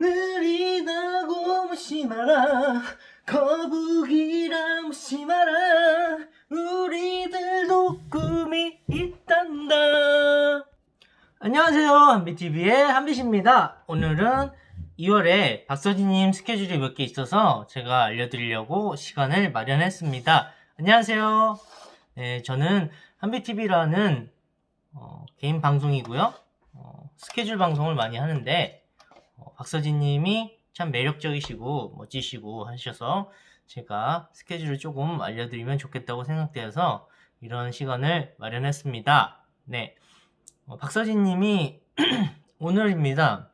느리다고 마라. 거북이라 마라. 우리들도 꿈이 있단다. 안녕하세요. 한비TV의 한빛입니다. 오늘은 2월에 박서진님 스케줄이 몇 개 있어서 제가 알려드리려고 시간을 마련했습니다. 안녕하세요. 네, 저는 한비TV라는 어, 개인 방송이고요. 어, 스케줄 방송을 많이 하는데 어, 박서진님이 참 매력적이시고 멋지시고 하셔서 제가 스케줄을 조금 알려드리면 좋겠다고 생각되어서 이런 시간을 마련했습니다. 네, 어, 박서진님이 오늘입니다.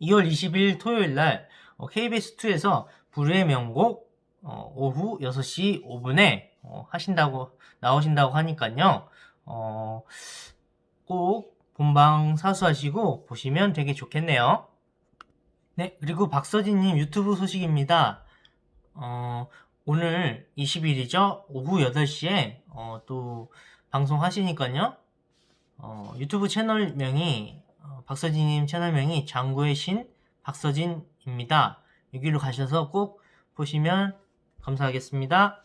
2월 20일 토요일 날 KBS2에서 불후의 명곡 어, 오후 6시 5분에 하신다고 나오신다고 하니까요. 어, 꼭 본방 사수하시고 보시면 되게 좋겠네요. 네, 그리고 박서진님 유튜브 소식입니다. 어, 오늘 20일이죠? 오후 8시에 어, 또 방송하시니까요. 어, 유튜브 채널명이 어, 박서진님 채널명이 장구의 신 박서진입니다. 여기로 가셔서 꼭 보시면 감사하겠습니다.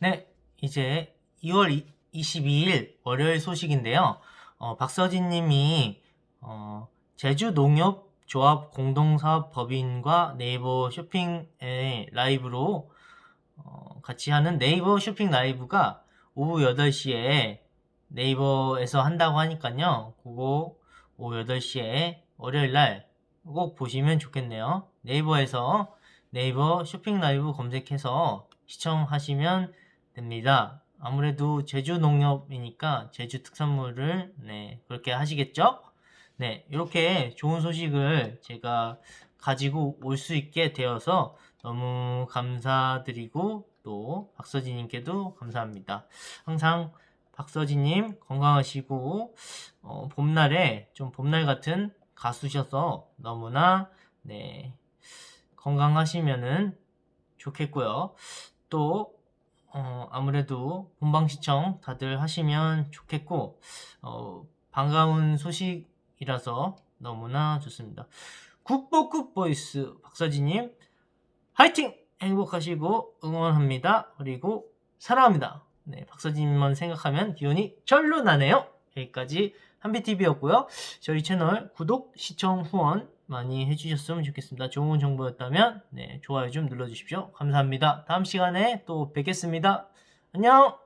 네, 이제 2월 22일 월요일 소식인데요. 어, 박서진님이 어, 제주 농협 조합 공동사업 법인과 네이버 쇼핑의 라이브로 어, 같이 하는 네이버 쇼핑 라이브가 오후 8시에 네이버에서 한다고 하니까요. 그거 오후 8시에 월요일 날 꼭 보시면 좋겠네요. 네이버에서 네이버 쇼핑 라이브 검색해서 시청하시면 됩니다. 아무래도 제주 농협이니까 제주 특산물을 네, 그렇게 하시겠죠? 네, 이렇게 좋은 소식을 제가 가지고 올 수 있게 되어서 너무 감사드리고 또 박서진님께도 감사합니다. 항상 박서진님 건강하시고 어, 봄날에 좀 봄날 같은 가수셔서 너무나 네, 건강하시면은 좋겠고요. 또 어, 아무래도 본방 시청 다들 하시면 좋겠고 어, 반가운 소식 이라서 너무나 좋습니다. 국보급 보이스 박서진님 화이팅! 행복하시고 응원합니다. 그리고 사랑합니다. 네, 박서진만 생각하면 기운이 절로 나네요. 여기까지 한비TV였고요. 저희 채널 구독, 시청, 후원 많이 해주셨으면 좋겠습니다. 좋은 정보였다면 네, 좋아요 좀 눌러주십시오. 감사합니다. 다음 시간에 또 뵙겠습니다. 안녕!